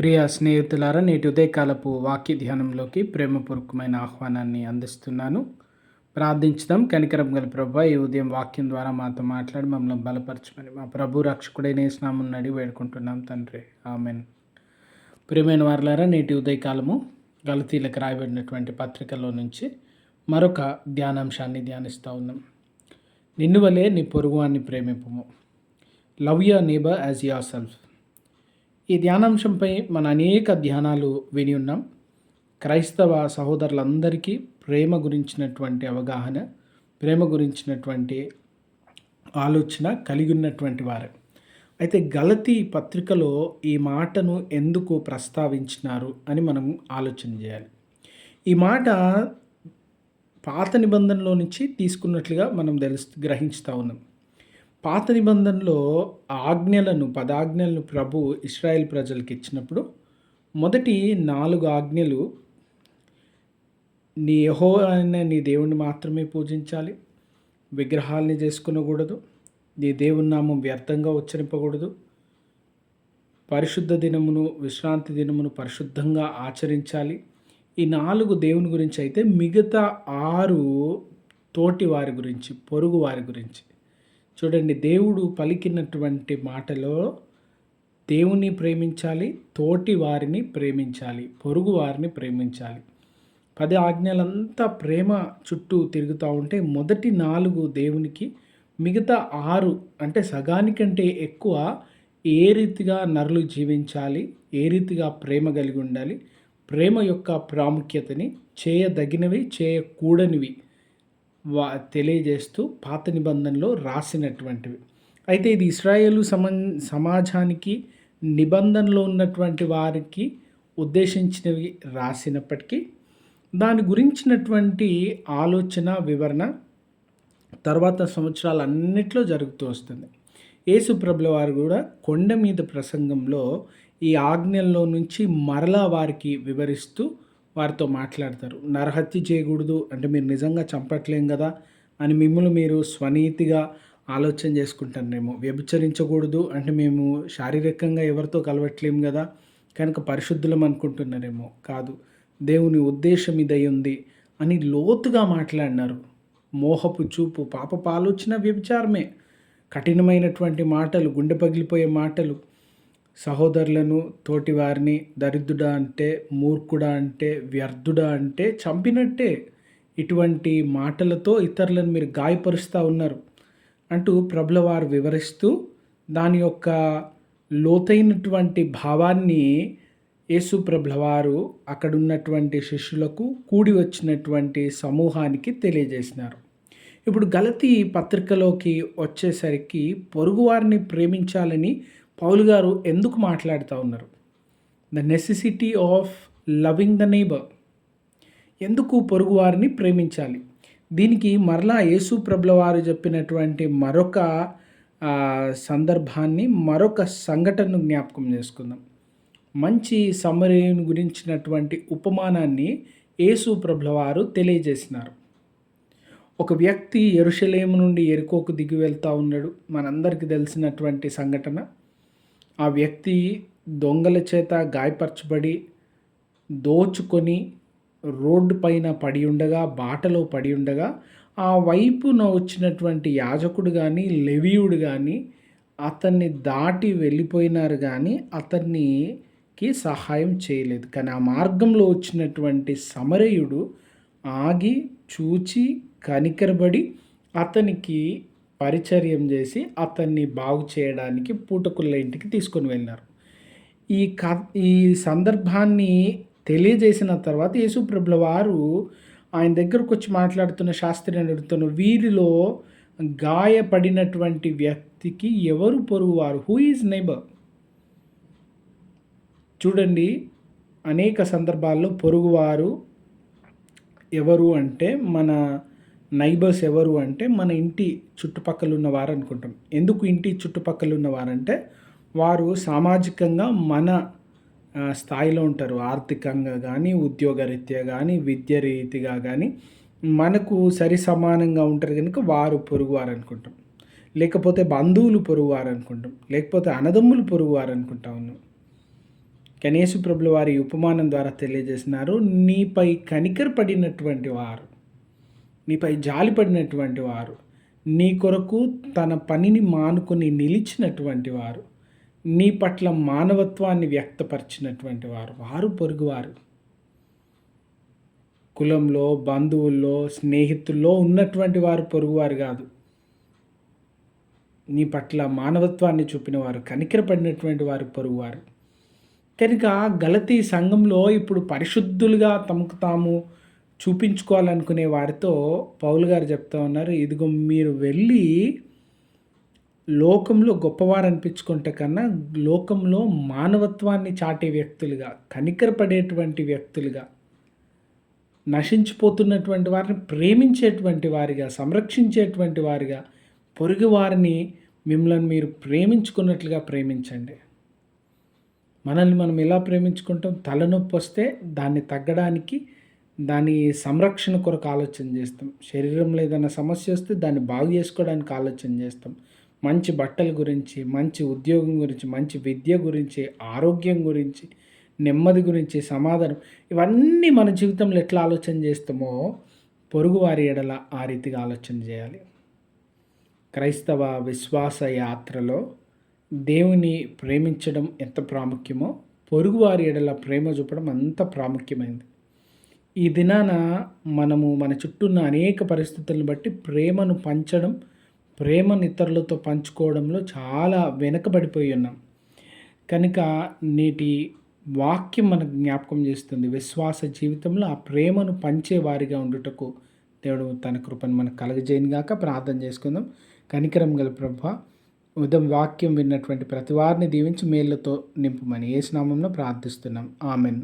ప్రియ స్నేహితులారా నేటి ఉదయకాలపు వాక్య ధ్యానంలోకి ప్రేమపూర్వకమైన ఆహ్వానాన్ని అందిస్తున్నాను. ప్రార్థించుదాం. కనికరం గల ప్రభా ఈ ఉదయం వాక్యం ద్వారా మాతో మాట్లాడి మమ్మల్ని బలపరచమని మా ప్రభు రక్షకుడైన స్నామం నడి వేడుకుంటున్నాం తండ్రి. ఆమెన్. ప్రియమైన వారులారా నేటి ఉదయకాలము గలతీలకు రాయబడినటువంటి పత్రికలో నుంచి మరొక ధ్యానాంశాన్ని ధ్యానిస్తూ ఉన్నాం. నిన్ను వలే నీ పొరుగువాన్ని ప్రేమిపము. Love your neighbour as yourself. ఈ ధ్యానాంశంపై మన అనేక ధ్యానాలు విని ఉన్నాం. క్రైస్తవ సహోదరులందరికీ ప్రేమ గురించినటువంటి అవగాహన ప్రేమ గురించినటువంటి ఆలోచన కలిగి ఉన్నటువంటి వారు. అయితే గలతి పత్రికలో ఈ మాటను ఎందుకు ప్రస్తావించినారు అని మనం ఆలోచన చేయాలి. ఈ మాట పాత నిబంధనలో నుంచి తీసుకున్నట్లుగా మనం తెలుసు గ్రహించుతూ ఉన్నాం. పాత నిబంధనలో ఆజ్ఞలను పదాజ్ఞలను ప్రభు ఇస్రాయేల్ ప్రజలకు ఇచ్చినప్పుడు మొదటి నాలుగు ఆజ్ఞలు నీ యహో అనే నీ దేవుణ్ణి మాత్రమే పూజించాలి. విగ్రహాలని చేసుకునకూడదు. నీ దేవుని నామం వ్యర్థంగా ఉచ్చరింపకూడదు. పరిశుద్ధ దినమును విశ్రాంతి దినమును పరిశుద్ధంగా ఆచరించాలి. ఈ నాలుగు దేవుని గురించి అయితే మిగతా ఆరు తోటి వారి గురించి పొరుగు వారి గురించి చూడండి దేవుడు పలికినటువంటి మాటలో దేవుని ప్రేమించాలి తోటి వారిని ప్రేమించాలి పొరుగు వారిని ప్రేమించాలి. పది ఆజ్ఞలంతా ప్రేమ చుట్టూ తిరుగుతూ ఉంటే మొదటి నాలుగు దేవునికి మిగతా ఆరు అంటే సగానికంటే ఎక్కువ ఏ రీతిగా నరులు జీవించాలి ఏ రీతిగా ప్రేమ కలిగి ఉండాలి ప్రేమ యొక్క ప్రాముఖ్యతని చేయదగినవి చేయకూడనివి. వా తెలియజేస్తూ పాత నిబంధనలో రాసినటువంటివి. అయితే ఇది ఇస్రాయేలు సమన్ సమాజానికి నిబంధనలో ఉన్నటువంటి వారికి ఉద్దేశించినవి రాసినప్పటికీ దాని గురించినటువంటి ఆలోచన వివరణ తర్వాత సంవత్సరాలన్నిట్లో జరుగుతూ వస్తుంది. యేసుప్రభుల వారు కూడా కొండ మీద ప్రసంగంలో ఈ ఆజ్ఞల్లో నుంచి మరలా వారికి వివరిస్తూ వారితో మాట్లాడతారు. నరహత్య చేయకూడదు. అంటే మీరు నిజంగా చంపట్లేం కదా? అని మిమ్మల్ని మీరు స్వనీతిగా ఆలోచన చేసుకుంటారేమో. వ్యభిచరించకూడదు. అంటే మేము శారీరకంగా ఎవరితో కలవట్లేం కదా? కనుక పరిశుద్ధులం అనుకుంటున్నారేమో. కాదు. దేవుని ఉద్దేశం ఇదై ఉంది అని లోతుగా మాట్లాడినారు. మోహపు చూపు పాప ఆలోచన వ్యభిచారమే. కఠినమైనటువంటి మాటలు గుండె పగిలిపోయే మాటలు సహోదరులను తోటివారిని దరిద్రుడా అంటే మూర్ఖుడా అంటే వ్యర్థుడా అంటే చంపినట్టే ఇటువంటి మాటలతో ఇతరులను మీరు గాయపరుస్తూ ఉన్నారు. అంటూ ప్రభుల వారు వివరిస్తూ దాని యొక్క లోతైనటువంటి భావాన్ని యేసు ప్రభుల వారు శిష్యులకు కూడి వచ్చినటువంటి సమూహానికి తెలియజేసినారు. ఇప్పుడు గలతీ పత్రికలోకి వచ్చేసరికి పొరుగువారిని ప్రేమించాలని పౌలు గారు ఎందుకు మాట్లాడుతూ ఉన్నారు? The necessity of loving the neighbour ఎందుకు పొరుగువారిని ప్రేమించాలి? దీనికి మరలా యేసు ప్రభుల వారు చెప్పినటువంటి మరొక సందర్భాన్ని మరొక సంఘటనను జ్ఞాపకం చేసుకుందాం. మంచి సమరయుని గురించినటువంటి ఉపమానాన్ని యేసు ప్రభుల వారు తెలియజేసినారు. ఒక వ్యక్తి ఎరుషలేము నుండి ఎరుకోకు దిగి వెళ్తూ ఉన్నాడు. మనందరికీ తెలిసినటువంటి సంఘటన. ఆ వ్యక్తి దొంగల చేత గాయపరచబడి దోచుకొని రోడ్డు పైన పడి ఉండగా బాటలో పడి ఉండగా ఆ వైపున వచ్చినటువంటి యాజకుడు కానీ లెవీయుడు కానీ అతన్ని దాటి వెళ్ళిపోయినారు కానీ అతన్నికి సహాయం చేయలేదు. కానీ ఆ మార్గంలో వచ్చినటువంటి సమరయుడు ఆగి చూచి కనికరబడి అతనికి పరిచర్యం చేసి అతన్ని బాగు చేయడానికి పూటకుళ్ళ ఇంటికి తీసుకొని వెళ్ళినారు ఈ క ఈ సందర్భాన్ని తెలియజేసిన తర్వాత యేసుప్రభుల వారు ఆయన దగ్గరకు వచ్చి మాట్లాడుతున్న శాస్త్రి అడుగుతున్న వీరిలో గాయపడినటువంటి వ్యక్తికి ఎవరు పొరుగువారు? హూ ఈజ్ నైబర్ చూడండి అనేక సందర్భాల్లో పొరుగువారు ఎవరు అంటే మన నైబర్స్ ఎవరు అంటే మన ఇంటి చుట్టుపక్కల ఉన్నవారు అనుకుంటాం. ఎందుకు ఇంటి చుట్టుపక్కల ఉన్నవారంటే వారు సామాజికంగా మన స్థాయిలో ఉంటారు. ఆర్థికంగా కానీ ఉద్యోగరీత్యా కానీ విద్య రీతిగా కానీ మనకు సరి సమానంగా ఉంటారు కనుక వారు పొరుగువారు అనుకుంటాం. లేకపోతే బంధువులు పొరుగువారు అనుకుంటాం. లేకపోతే అనదమ్ములు పొరుగువారు అనుకుంటా ఉన్నాం. గణేశ ప్రభుల వారి ఉపమానం ద్వారా తెలియజేసినారు నీపై కనికరపడినటువంటి వారు నీపై జాలిపడినటువంటి వారు నీ కొరకు తన పనిని మానుకొని నిలిచినటువంటి వారు నీ పట్ల మానవత్వాన్ని వ్యక్తపరిచినటువంటి వారు వారు పొరుగువారు. కులంలో బంధువుల్లో స్నేహితుల్లో ఉన్నటువంటి వారు పొరుగువారు కాదు. నీ పట్ల మానవత్వాన్ని చూపిన వారు కనికరపడినటువంటి వారు పొరుగువారు. కనుక గలతీ సంఘంలో ఇప్పుడు పరిశుద్ధులుగా తమకు తాము చూపించుకోవాలనుకునే వారితో పౌలు గారు చెప్తా ఉన్నారు ఇదిగో మీరు వెళ్ళి లోకంలో గొప్పవారు అనిపించుకుంటే కన్నా లోకంలో మానవత్వాన్ని చాటే వ్యక్తులుగా కనికరపడేటువంటి వ్యక్తులుగా నశించిపోతున్నటువంటి వారిని ప్రేమించేటువంటి వారిగా సంరక్షించేటువంటి వారిగా పొరుగు వారిని మిమ్మల్ని మీరు ప్రేమించుకున్నట్లుగా ప్రేమించండి. మనల్ని మనం ఎలా ప్రేమించుకుంటాం? తలనొప్పి వస్తే దాన్ని తగ్గడానికి దాని సంరక్షణ కొరకు ఆలోచన చేస్తాం. శరీరంలో ఏదైనా సమస్య వస్తే దాన్ని బాగు చేసుకోవడానికి ఆలోచన చేస్తాం. మంచి బట్టల గురించి మంచి ఉద్యోగం గురించి మంచి విద్య గురించి ఆరోగ్యం గురించి నెమ్మది గురించి సమాధానం ఇవన్నీ మన జీవితంలో ఎట్లా ఆలోచన చేస్తామో పొరుగువారి ఎడల ఆ రీతిగా ఆలోచన చేయాలి. క్రైస్తవ విశ్వాస యాత్రలో దేవుని ప్రేమించడం ఎంత ప్రాముఖ్యమో పొరుగువారి ఎడల ప్రేమ చూపడం అంత ప్రాముఖ్యమైనది ఈ దినాన మనము మన చుట్టూ ఉన్న అనేక పరిస్థితులను బట్టి ప్రేమను పంచడం ప్రేమను ఇతరులతో పంచుకోవడంలో చాలా వెనకబడిపోయి ఉన్నాం. కనుక నేటి వాక్యం మనకు జ్ఞాపకం చేస్తుంది. విశ్వాస జీవితంలో ఆ ప్రేమను పంచే వారిగా ఉండుటకు దేవుడు తన కృపను మనకు కలగజేయను గాక ప్రార్థన చేసుకుందాం. కనికరం గల ప్రభ ఉదయం వాక్యం విన్నటువంటి ప్రతి వారిని దీవించి మేళ్ళతో నింపుమని ఏ స్నామంలో ప్రార్థిస్తున్నాం. ఆమెన్.